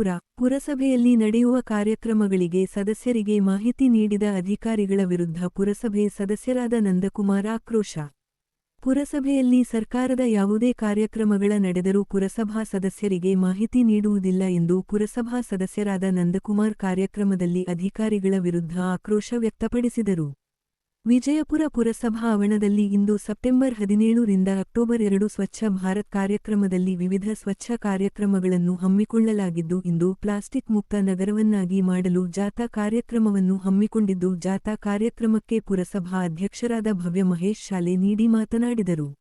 ವಿಜಯಪುರ ಪುರಸಭೆಯಲ್ಲಿ ನಡೆಯುವ ಕಾರ್ಯಕ್ರಮಗಳಿಗೆ ಸದಸ್ಯರಿಗೆ ಮಾಹಿತಿ ನೀಡಿದ ಅಧಿಕಾರಿಗಳ ವಿರುದ್ಧ ಪುರಸಭೆ ಸದಸ್ಯರಾದ ನಂದಕುಮಾರ್ ಆಕ್ರೋಶ. ಪುರಸಭೆಯಲ್ಲಿ ಸರ್ಕಾರದ ಯಾವುದೇ ಕಾರ್ಯಕ್ರಮಗಳ ನಡೆದರೂ ಪುರಸಭಾ ಸದಸ್ಯರಿಗೆ ಮಾಹಿತಿ ನೀಡುವುದಿಲ್ಲ ಎಂದು ಪುರಸಭಾ ಸದಸ್ಯರಾದ ನಂದಕುಮಾರ್ ಕಾರ್ಯಕ್ರಮದಲ್ಲಿ ಅಧಿಕಾರಿಗಳ ವಿರುದ್ಧ ಆಕ್ರೋಶ ವ್ಯಕ್ತಪಡಿಸಿದರು. ವಿಜಯಪುರ ಪುರಸಭಾ ಆವರಣದಲ್ಲಿ ಇಂದು ಸೆಪ್ಟೆಂಬರ್ ಹದಿನೇಳು ರಿಂದ ಅಕ್ಟೋಬರ್ ಎರಡು ಸ್ವಚ್ಛ ಭಾರತ್ ಕಾರ್ಯಕ್ರಮದಲ್ಲಿ ವಿವಿಧ ಸ್ವಚ್ಛ ಕಾರ್ಯಕ್ರಮಗಳನ್ನು ಹಮ್ಮಿಕೊಳ್ಳಲಾಗಿದ್ದು, ಇಂದು ಪ್ಲಾಸ್ಟಿಕ್ ಮುಕ್ತ ನಗರವನ್ನಾಗಿ ಮಾಡಲು ಜಾಥಾ ಕಾರ್ಯಕ್ರಮವನ್ನು ಹಮ್ಮಿಕೊಂಡಿದ್ದು, ಜಾಥಾ ಕಾರ್ಯಕ್ರಮಕ್ಕೆ ಪುರಸಭಾ ಅಧ್ಯಕ್ಷರಾದ ಭವ್ಯ ಮಹೇಶ್ ಶಾಲೆ ನೀಡಿ ಮಾತನಾಡಿದರು.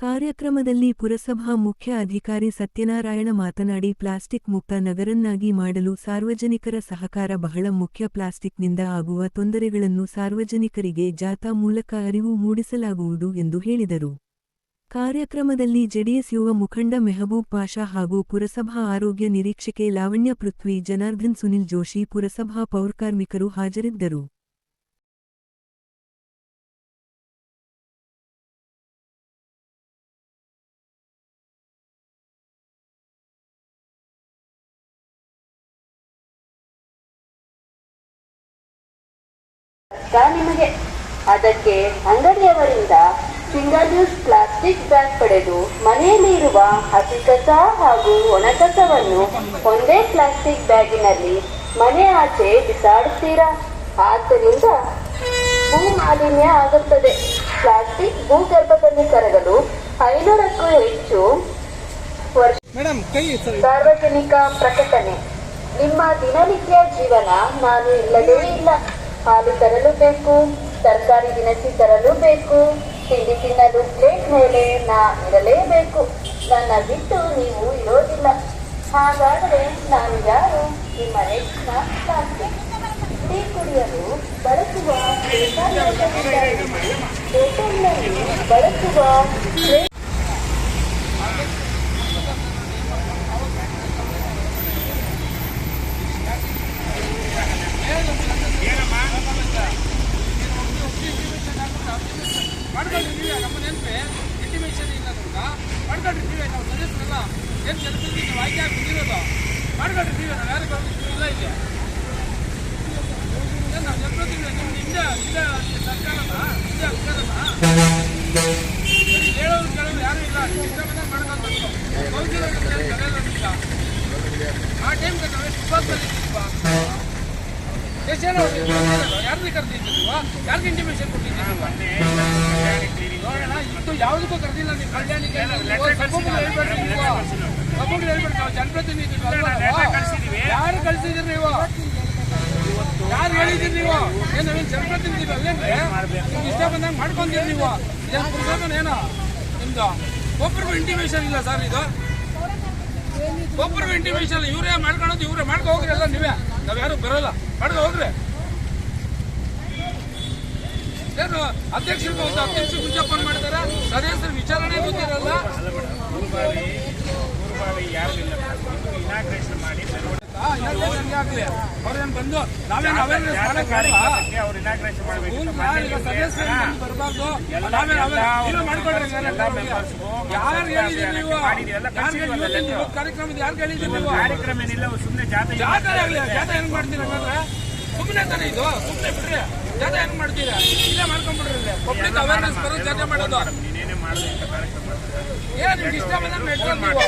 ಕಾರ್ಯಕ್ರಮದಲ್ಲಿ ಪುರಸಭಾ ಮುಖ್ಯ ಅಧಿಕಾರಿ ಸತ್ಯನಾರಾಯಣ ಮಾತನಾಡಿ, ಪ್ಲಾಸ್ಟಿಕ್ ಮುಕ್ತ ನಗರನ್ನಾಗಿ ಮಾಡಲು ಸಾರ್ವಜನಿಕರ ಸಹಕಾರ ಬಹಳ ಮುಖ್ಯ. ಪ್ಲಾಸ್ಟಿಕ್ನಿಂದ ಆಗುವ ತೊಂದರೆಗಳನ್ನು ಸಾರ್ವಜನಿಕರಿಗೆ ಜಾಥಾ ಮೂಲಕ ಅರಿವು ಮೂಡಿಸಲಾಗುವುದು ಎಂದು ಹೇಳಿದರು. ಕಾರ್ಯಕ್ರಮದಲ್ಲಿ ಜೆಡಿಎಸ್ ಯುವ ಮುಖಂಡ ಮೆಹಬೂಬ್ ಪಾಷಾ ಹಾಗೂ ಪುರಸಭಾ ಆರೋಗ್ಯ ನಿರೀಕ್ಷಕೆ ಲಾವಣ್ಯ ಪೃಥ್ವಿ, ಜನಾರ್ದನ್ ಸುನಿಲ್ ಜೋಶಿ, ಪುರಸಭಾ ಪೌರಕಾರ್ಮಿಕರು ಹಾಜರಿದ್ದರು. ಕಷ್ಟ ನಿಮಗೆ? ಅದಕ್ಕೆ ಅಂಗಡಿಯವರಿಂದ ಸಿಂಗಲ್ ಯೂಸ್ ಪ್ಲಾಸ್ಟಿಕ್ ಬ್ಯಾಗ್ ಪಡೆದು ಮನೆಯಲ್ಲಿ ಇರುವ ಹಸಿ ಕಸ ಹಾಗೂ ಒಣ ಕಸವನ್ನು ಒಂದೇ ಪ್ಲಾಸ್ಟಿಕ್ ಬ್ಯಾಗಿನಲ್ಲಿ ಮನೆ ಆಚೆ ಬಿಸಾಡುತ್ತೀರಾ? ಆದ್ದರಿಂದ ಭೂ ಮಾಲಿನ್ಯ ಆಗುತ್ತದೆ. ಪ್ಲಾಸ್ಟಿಕ್ ಭೂಗರ್ಭದಲ್ಲಿ ಕರಗಲು ಐನೂರಕ್ಕೂ ಹೆಚ್ಚು ವರ್ಷ ಸಾರ್ವಜನಿಕ ಪ್ರಕಟಣೆ. ನಿಮ್ಮ ದಿನನಿತ್ಯ ಜೀವನ ನಾನು ಇಲ್ಲದೇ ಇಲ್ಲ. ಹಾಲು ತರಲು ಬೇಕು, ತರಕಾರಿ ದಿನಸಿ ತರಲು ಬೇಕು, ತಿಂಡಿ ತಿನ್ನಲು ಪ್ಲೇಟ್ ಮೇಲೆ ನಾ ಇರಲೇಬೇಕು. ನನ್ನ ಬಿಟ್ಟು ನೀವು ಇರೋದಿಲ್ಲ. ಹಾಗಾದರೆ ನಾನು ಯಾರು ನಿಮ್ಮ ನೆಚ್ಚಿನ ಟೀ ಕುಡಿಯಲು ಬಳಸುವ ಬಳಸುವ ಪ್ಲೇಟ್ ಮಾಡ್ಕೊಂಡಿದ್ದೀವಿ ನಮ್ಮ ನೆನಪೆ ಇಂಟಿಮೇಷನ್ ಇಲ್ಲ ನಮ್ಗೆ ಮಾಡ್ಕೊಂಡಿರ್ತೀವಿ ನಾವು ಸದಸ್ಯರೆಲ್ಲ ಏನು ಜನಪ್ರತಿನಿಧಿ ನಾವು ಆಯ್ಕೆ ಆಗಿ ಬಂದಿರೋದು ಮಾಡ್ಕೊಂಡಿರ್ತೀವಿ ನಾವು ಯಾರು ಇಲ್ಲ ಇಲ್ಲಿ ಏನ್ ನಾವು ಜನಪ್ರತಿನಿಧಿ ನಿಮ್ದು ಹಿಂದೆ ಹಿಂದೆ ಸರ್ಕಾರನ ಹಿಂದೆ ಅಧಿಕಾರನ ಹೇಳೋರು ಕೇಳೋರು ಯಾರು ಇಲ್ಲ ನೀವು ಇಷ್ಟ ಬಂದಾಗ ಮಾಡ್ಕೊಂಡು ಕರೆಯೋದಿಲ್ಲ ಆ ಟೈಮ್ ಎಷ್ಟು ಜನ ಯಾರನ್ನ ಕರೆದಿದ್ದೀವ ಯಾರಿಗೆ ಇಂಟಿಮೇಷನ್ ಕೊಟ್ಟಿದ್ದೀವ ನೋಡೋಣ ಇತ್ತು ಯಾವುದಕ್ಕೂ ಕರೆದಿಲ್ಲ ನೀವು ಕಲ್ಯಾಣಿಗೆ ಸಬ್ಬು ಹೇಳ್ಬೇಡ್ರಿ ನೀವು ಜನಪ್ರತಿನಿಧಿ ಯಾರು ಕಳಿಸಿದ್ರಿ ನೀವು ಯಾರು ಹೇಳಿದ್ರಿ ನೀವು ಏನು ಜನಪ್ರತಿನಿಧಿ ಅಲ್ಲೇನ್ರಿ ನಿಮ್ಗೆ ಇಷ್ಟ ಬಂದಂಗೆ ಮಾಡ್ಕೊಂತೀರಿ ನೀವು ಏನು ಏನೋ ನಿಮ್ದು ಒಬ್ಬರಿಗೂ ಇಂಟಿಮೇಷನ್ ಇಲ್ಲ ಸರ್ ಇದು ಒಬ್ಬರಿಗೂ ಇಂಟಿಮೇಷನ್ ಇವರೇ ಮಾಡ್ಕೊಳೋದು ಇವರೇ ಮಾಡ್ಕೊ ಹೋಗ್ರಿ ಎಲ್ಲ ನೀವೇ. ನಾವ್ ಯಾರು ಬರೋಲ್ಲ. ಮಾಡ್ಕೊ ಹೋಗ್ರಿ. ಏನು, ಅಧ್ಯಕ್ಷರು ಒಂದು ಅಧ್ಯಕ್ಷ ಫೋನ್ ಸದೇ ಸದಸ್ಯರು ವಿಚಾರಣೆ ಗೊತ್ತಿರಲ್ಲ? ಅವ್ರೇನ್ ಬಂದು ನಾವೇನ್ ಅವೇರ್ನೆಸ್ ಅವೇರ್ ಮಾಡ್ಕೊಳ್ರಿ ಯಾರು ನೀವು? ಕಾರ್ಯಕ್ರಮದ ಯಾರು ನೀವು? ಕಾರ್ಯಕ್ರಮ ಏನಿಲ್ಲ ಸುಮ್ಮನೆ ಜಾತ್ರೆ ಜಾತ್ರೆ ಆಗಲಿ ಜಾತ್ರೆ ಹೆಂಗ್ ಮಾಡ್ತೀರಾ ಹಂಗಂದ್ರೆ? ಸುಮ್ಮನೆ ತಾನೇ ಇದು. ಸುಮ್ಮನೆ ಬಿಡ್ರಿ. ಜಾತ್ರೆ ಹೆಂಗ್ ಮಾಡ್ತೀರಾ? ಇಲ್ಲೇ ಮಾಡ್ಕೊಂಡ್ಬಿಡ್ರಿ ಪಬ್ಲಿಕ್ ಅವೇರ್ನೆಸ್ ಬರೋದು ಜಾತ್ರೆ ಮಾಡೋದು. ನೀನೇನೇ ಕಾರ್ಯಕ್ರಮ ಏನ್ ನಿಮ್ಗೆ ಇಷ್ಟ ಬಂದ್ರೆ ನಡ್ಕೊಂಡು ನೀವು.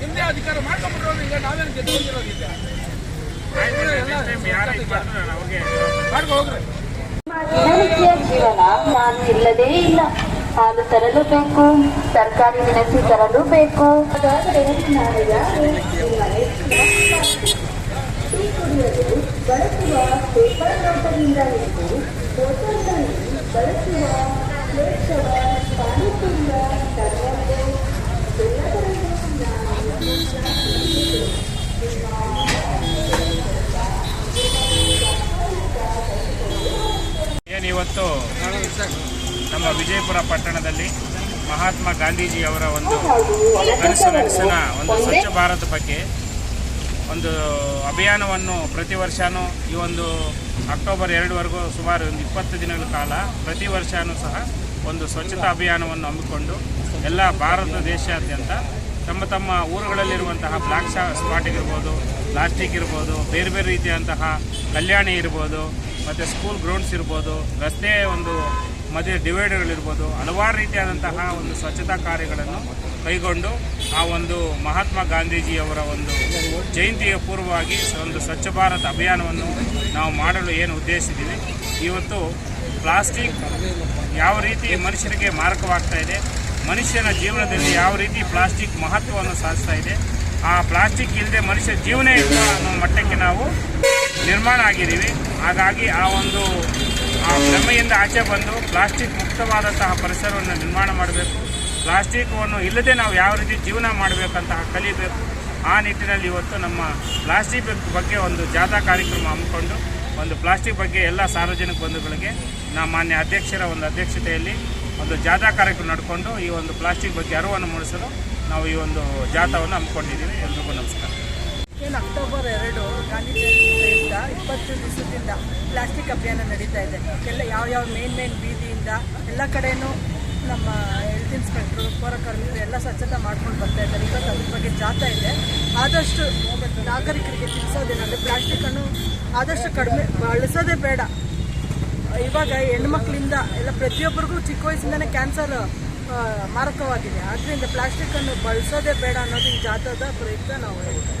ನಿಮ್ದೇ ಅಧಿಕಾರ ಮಾಡ್ಕೊಂಡ್ಬಿಟ್ರೆ ಈಗ ನಾವೇನು ಗೆದ್ದು ಯಾರು ಇದು ಮಾಡಿದ್ರು ನಾನು ಅವ್ರಿಗೆ ಮಾಡ್ಕೊ ಹೋಗ್ರಿ ದಿನನಿತ್ಯ ಜೀವನ ನಾನು ಇಲ್ಲದೇ ಇಲ್ಲ ಹಾಲು ತರಲು ಬೇಕು ತರಕಾರಿ ದಿನಸಿ ತರಲು ಬೇಕು ಬಳಸುವ ಪೇಪರ್ ಬಳಸುವ ಪ್ಲೇಟ್ ಪಾನಿಪುರಿಯ ಟವರ್ ಎಲ್ಲದರಲ್ಲೂ ನಾನು ಏನು ಇವತ್ತು ನಮ್ಮ ವಿಜಯಪುರ ಪಟ್ಟಣದಲ್ಲಿ ಮಹಾತ್ಮ ಗಾಂಧೀಜಿ ಅವರ ಒಂದು ಕನಸು ನನಸಿನ ಒಂದು ಸ್ವಚ್ಛ ಭಾರತ ಬಗ್ಗೆ ಒಂದು ಅಭಿಯಾನವನ್ನು ಪ್ರತಿ ವರ್ಷವೂ ಈ ಒಂದು ಅಕ್ಟೋಬರ್ ಎರಡುವರೆಗೂ ಸುಮಾರು ಒಂದು ಇಪ್ಪತ್ತು ದಿನಗಳ ಕಾಲ ಪ್ರತಿ ವರ್ಷವೂ ಸಹ ಒಂದು ಸ್ವಚ್ಛತಾ ಅಭಿಯಾನವನ್ನು ಹಮ್ಮಿಕೊಂಡು ಎಲ್ಲ ಭಾರತ ದೇಶಾದ್ಯಂತ ತಮ್ಮ ತಮ್ಮ ಊರುಗಳಲ್ಲಿರುವಂತಹ ಬ್ಲ್ಯಾಕ್ ಶಾ, ಸ್ಪಾಟ್ ಇರ್ಬೋದು, ಪ್ಲಾಸ್ಟಿಕ್ ಇರ್ಬೋದು, ಬೇರೆ ಬೇರೆ ರೀತಿಯಂತಹ ಕಲ್ಯಾಣಿ ಇರ್ಬೋದು, ಮತ್ತು ಸ್ಕೂಲ್ ಗ್ರೌಂಡ್ಸ್ ಇರ್ಬೋದು, ರಸ್ತೆ ಒಂದು ಮಧ್ಯೆ ಡಿವೈಡರ್ಗಳಿರ್ಬೋದು, ಹಲವಾರು ರೀತಿಯಾದಂತಹ ಒಂದು ಸ್ವಚ್ಛತಾ ಕಾರ್ಯಗಳನ್ನು ಕೈಗೊಂಡು ಆ ಒಂದು ಮಹಾತ್ಮ ಗಾಂಧೀಜಿಯವರ ಒಂದು ಜಯಂತಿಯ ಪೂರ್ವವಾಗಿ ಒಂದು ಸ್ವಚ್ಛ ಭಾರತ್ ಅಭಿಯಾನವನ್ನು ನಾವು ಮಾಡಲು ಏನು ಉದ್ದೇಶಿಸಿದ್ದೀವಿ. ಇವತ್ತು ಪ್ಲಾಸ್ಟಿಕ್ ಯಾವ ರೀತಿ ಮನುಷ್ಯರಿಗೆ ಮಾರಕವಾಗ್ತಾ ಇದೆ, ಮನುಷ್ಯನ ಜೀವನದಲ್ಲಿ ಯಾವ ರೀತಿ ಪ್ಲಾಸ್ಟಿಕ್ ಮಹತ್ವವನ್ನು ಸಾಧಿಸ್ತಾ ಇದೆ, ಆ ಪ್ಲಾಸ್ಟಿಕ್ ಇಲ್ಲದೆ ಮನುಷ್ಯ ಜೀವನ ಇಲ್ಲ ಅನ್ನೋ ಮಟ್ಟಕ್ಕೆ ನಾವು ನಿರ್ಮಾಣ ಆಗಿದ್ದೀವಿ. ಹಾಗಾಗಿ ಆ ಒಂದು ಆ ಭ್ರಮೆಯಿಂದ ಆಚೆ ಬಂದು ಪ್ಲಾಸ್ಟಿಕ್ ಮುಕ್ತವಾದಂತಹ ಪರಿಸರವನ್ನು ನಿರ್ಮಾಣ ಮಾಡಬೇಕು. ಪ್ಲಾಸ್ಟಿಕ್ವನ್ನು ಇಲ್ಲದೆ ನಾವು ಯಾವ ರೀತಿ ಜೀವನ ಮಾಡಬೇಕಂತಹ ಕಲಿಬೇಕು ಆ ನಿಟ್ಟಿನಲ್ಲಿ ಇವತ್ತು ನಮ್ಮ ಪ್ಲಾಸ್ಟಿಕ್ ಬಗ್ಗೆ ಒಂದು ಜಾಥಾ ಕಾರ್ಯಕ್ರಮ ಹಮ್ಮಿಕೊಂಡು ಒಂದು ಪ್ಲಾಸ್ಟಿಕ್ ಬಗ್ಗೆ ಎಲ್ಲ ಸಾರ್ವಜನಿಕ ಬಂಧುಗಳಿಗೆ ನಮ್ಮ ಮಾನ್ಯ ಅಧ್ಯಕ್ಷರ ಒಂದು ಅಧ್ಯಕ್ಷತೆಯಲ್ಲಿ ಒಂದು ಜಾಥಾ ಕಾರ್ಯಕ್ರಮ ನಡ್ಕೊಂಡು ಈ ಒಂದು ಪ್ಲಾಸ್ಟಿಕ್ ಬಗ್ಗೆ ಅರಿವನ್ನು ಮೂಡಿಸಲು ನಾವು ಈ ಒಂದು ಜಾಥಾವನ್ನು ಹಮ್ಮಿಕೊಂಡಿದ್ದೀವಿ. ಎಲ್ರಿಗೂ ನಮಸ್ಕಾರ. ಏನು ಅಕ್ಟೋಬರ್ ಎರಡು ಗಾಂಧಿ ಜಯಂತಿಯಿಂದ ಇಪ್ಪತ್ತು ದಿವಸದಿಂದ ಪ್ಲಾಸ್ಟಿಕ್ ಅಭಿಯಾನ ನಡೀತಾ ಇದೆ. ಎಲ್ಲ ಯಾವ ಯಾವ ಮೇನ್ ಮೇನ್ ಬೀದಿಯಿಂದ ಎಲ್ಲ ಕಡೆಯೂ ನಮ್ಮ ಹೆಲ್ತ್ ಇನ್ಸ್ಪೆಕ್ಟ್ರು ಪೌರಕರ್ಮಿಗಳು ಎಲ್ಲ ಸ್ವಚ್ಛತೆ ಮಾಡ್ಕೊಂಡು ಬರ್ತಾ ಇದ್ದಾರೆ. ಇವತ್ತು ಅದ್ರ ಬಗ್ಗೆ ಜಾತಾ ಇದೆ. ಆದಷ್ಟು ನಾಗರಿಕರಿಗೆ ತಿಳಿಸೋದೇನಂದರೆ ಪ್ಲಾಸ್ಟಿಕ್ಕನ್ನು ಆದಷ್ಟು ಕಡಿಮೆ ಬಳಸೋದೇ ಬೇಡ. ಇವಾಗ ಹೆಣ್ಮಕ್ಳಿಂದ ಎಲ್ಲ ಪ್ರತಿಯೊಬ್ಬರಿಗೂ ಚಿಕ್ಕ ವಯಸ್ಸಿಂದಲೇ ಕ್ಯಾನ್ಸರ್ ಮಾರಕವಾಗಿದೆ. ಆದ್ದರಿಂದ ಪ್ಲಾಸ್ಟಿಕ್ಕನ್ನು ಬಳಸೋದೇ ಬೇಡ ಅನ್ನೋದು ಈ ಜಾತದ ಪ್ರಯುಕ್ತ ನಾವು ಹೇಳ್ತೀವಿ.